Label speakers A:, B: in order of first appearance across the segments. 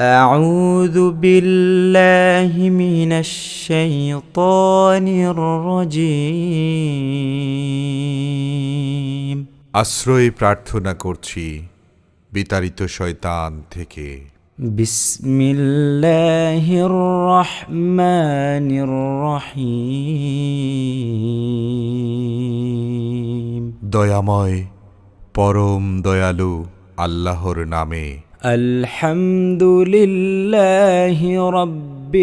A: أعوذ بالله من الشيطان الرجيم
B: আশ্রয় প্রার্থনা করছি বিতাড়িত শয়তান থেকে
A: بسم الله الرحمن الرحيم
B: দয়াময় পরম দয়ালু আল্লাহর নামে
A: الحمد لله رب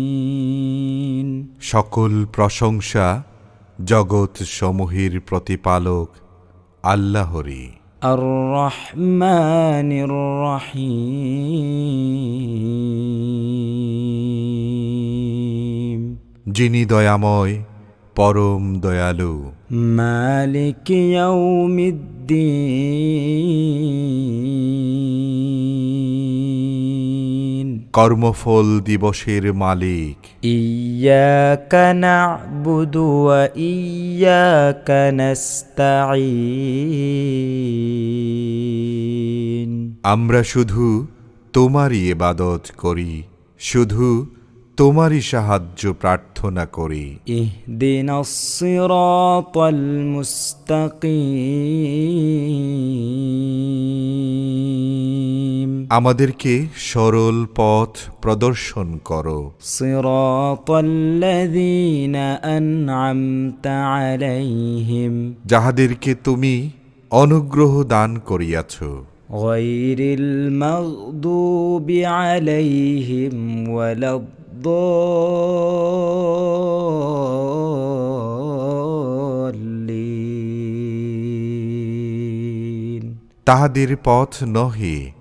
A: العالمين
B: সকল প্রশংসা জগৎ সমূহের প্রতিপালক আল্লাহরই
A: الرحمن الرحيم
B: যিনি দয়াময় পরম দয়ালু।
A: মালিক
B: কর্মফল দিবসের মালিক।
A: ইয়া কনা ওয়া ইয়া নাস্তাঈন।
B: আমরা শুধু তোমারই ইবাদত করি শুধু তোমারই সাহায্য প্রার্থনা করি
A: اهدنا الصراط المستقيم
B: আমাদেরকে সরল পথ প্রদর্শন করো
A: صراط الذين أنعمت عليهم
B: যাহাদেরকে তুমি অনুগ্রহ দান করিয়াছ
A: غير المغضوب عليهم ولا الضالين
B: তাহাদের পথ নহে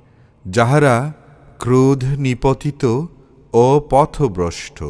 B: যাহারা ক্রোধ নিপতিত ও পথভ্রষ্ট।